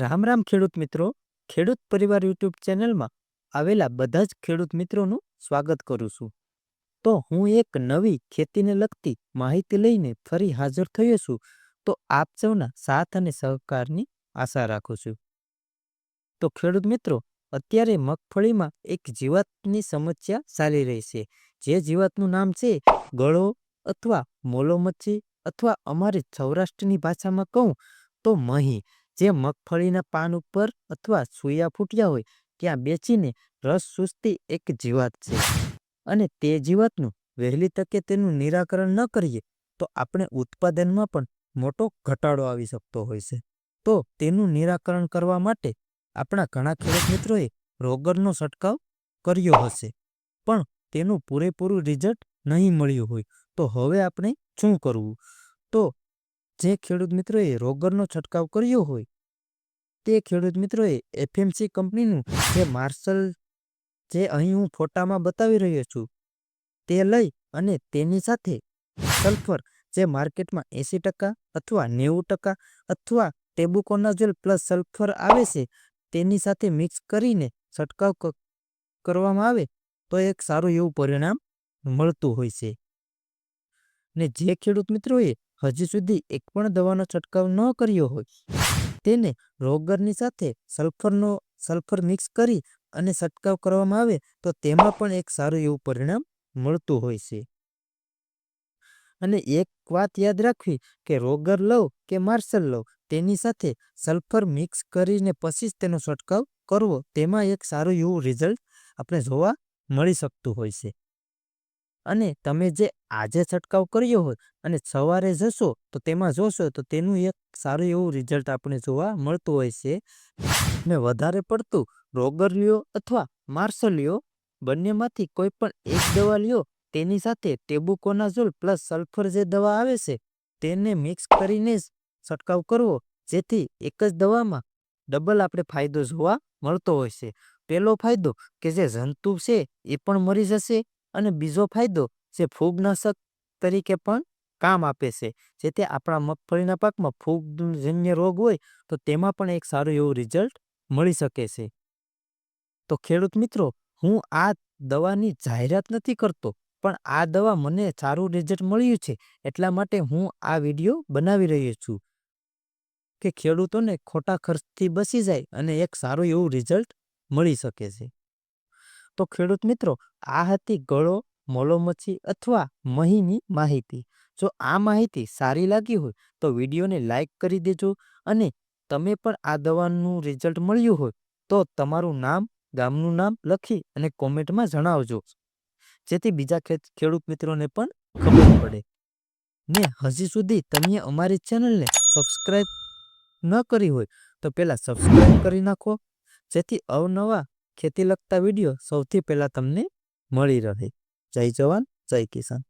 રામ રામ ખેડૂત મિત્રો, ખેડૂત પરિવાર યુટ્યુબ ચેનલમાં આવેલા બધા જ ખેડૂત મિત્રોનું સ્વાગત કરું છું. તો હું એક નવી ખેતીને લગતી માહિતી લઈને ફરી હાજર થયો છું, તો આપ સૌના સાથ અને સહકારની આશા રાખું છું. તો ખેડૂત મિત્રો, અત્યારે મગફળીમાં એક જીવાતની સમસ્યા ચાલી રહી છે. જે જીવાતનું નામ છે ગળો અથવા મોલોમચ્છી અથવા અમારી સૌરાષ્ટ્રની ભાષામાં કહું તો મહી. જે મગફળીના પાન ઉપર અથવા સૂયા ફૂટ્યા હોય, ત્યાં બેસીને રસ સુસ્તી એક જીવાત છે. અને તે જીવાતનું વહેલી તકે તેનું નિરાકરણ ન કરીએ, તો આપણે ઉત્પાદનમાં પણ મોટો ઘટાડો આવી શકતો હોય છે. તો તેનું નિરાકરણ કરવા માટે આપણા ઘણા ખેડૂત મિત્રોએ રોગરનો છંટકાવ કર્યો હશે. પણ તેનું પૂરેપૂરું રિઝલ્ટ નહીં મળ્યું હોય, તો હવે આપણે શું કરવું? જે ખેડૂત મિત્રોએ રોગરનો છંટકાવ કર્યો હોય, તે ખેડૂત મિત્રોએ એફએમસી કંપનીનું જે માર્શલ જે અહીં હું ફોટામાં બતાવી રહ્યો છું, તે લઈ અને તેની સાથે સલ્ફર જે માર્કેટમાં એંસી ટકા અથવા નેવું ટકા અથવા ટેબુકોનાઝોલ પ્લસ સલ્ફર આવે છે, તેની સાથે મિક્સ કરીને છંટકાવ કરવામાં આવે, તો એક સારું એવું પરિણામ મળતું હોય છે. ને જે ખેડૂત મિત્રોએ હજી સુધી એક પણ દવાનો છંટકાવ ન કર્યો હોય. તેને રોગરની સાથે સલ્ફરનો, સલ્ફર મિક્સ કરી અને છંટકાવ કરવામાં આવે તો તેમાં પણ એક સારું એવું પરિણામ મળતું હોય છે. અને એક વાત યાદ રાખવી કે રોગર લવ કે માર્શલ લવ તેની સાથે સલ્ફર મિક્સ કરીને પછી જ તેનો છંટકાવ કરવો તેમાં એક સારું એવું રિઝલ્ટ આપણે જોવા મળી શકતું હોય છે. અને તમે જે આજે છંટકાવ કર્યો હોય અને સવારે જશો, તો તેમાં જોશો, તો તેનું એક સારું એવું રિઝલ્ટ આપણે જોવા મળતું હોય છે. ને વધારે પડતું, રોગર લ્યો અથવા માર્શલ લ્યો, બંનેમાંથી કોઈ પણ એક દવા લ્યો, તેની સાથે ટેબુકોનાઝોલ પ્લસ સલ્ફર જે દવા આવે છે, તેને મિક્સ કરીને જ છંટકાવ કરવો, જેથી એક જ દવામાં ડબલ આપણે ફાયદો જોવા મળતો હોય છે. પહેલો ફાયદો કે જે જંતુ છે, એ પણ મરી જશે. અને બીજો ફાયદો જે ફૂગનાશક તરીકે પણ કામ આપે છે જેથી આપણા મગફળીના પાકમાં ફૂગજન્ય રોગ હોય તો તેમાં પણ એક સારું એવું રિઝલ્ટ મળી શકે છે. તો ખેડૂત મિત્રો, હું આ દવાની જાહેરાત નથી કરતો, પણ આ દવા મને સારું રિઝલ્ટ મળ્યું છે, એટલા માટે હું આ વીડિયો બનાવી રહ્યો છું. કે ખેડૂતોને ખોટા ખર્ચથી બચી જાય અને એક સારું એવું રિઝલ્ટ મળી શકે છે. તો ખેડૂત મિત્રો, આ હતી ગળો મોલોમચી અથવા મહીની માહિતી. જો આ માહિતી સારી લાગી હોય, તો વિડીયોને લાઈક કરી દેજો અને તમે પણ આ દવાનું રિઝલ્ટ મળ્યું હોય, તો તમારું નામ, ગામનું નામ લખી અને કોમેન્ટમાં જણાવજો. જેથી બીજા ખેડૂત મિત્રોને પણ ખબર પડે. ને હજી સુધી તમે અમારી ચેનલને સબસ્ક્રાઈબ ન કરી હોય, તો પહેલાં સબસ્ક્રાઈબ કરી નાખો. જેથી અવનવા ખેતી લગતા વીડિયો સૌથી પહેલાં તમને મળી રહે. જય જવાન જય કિસાન.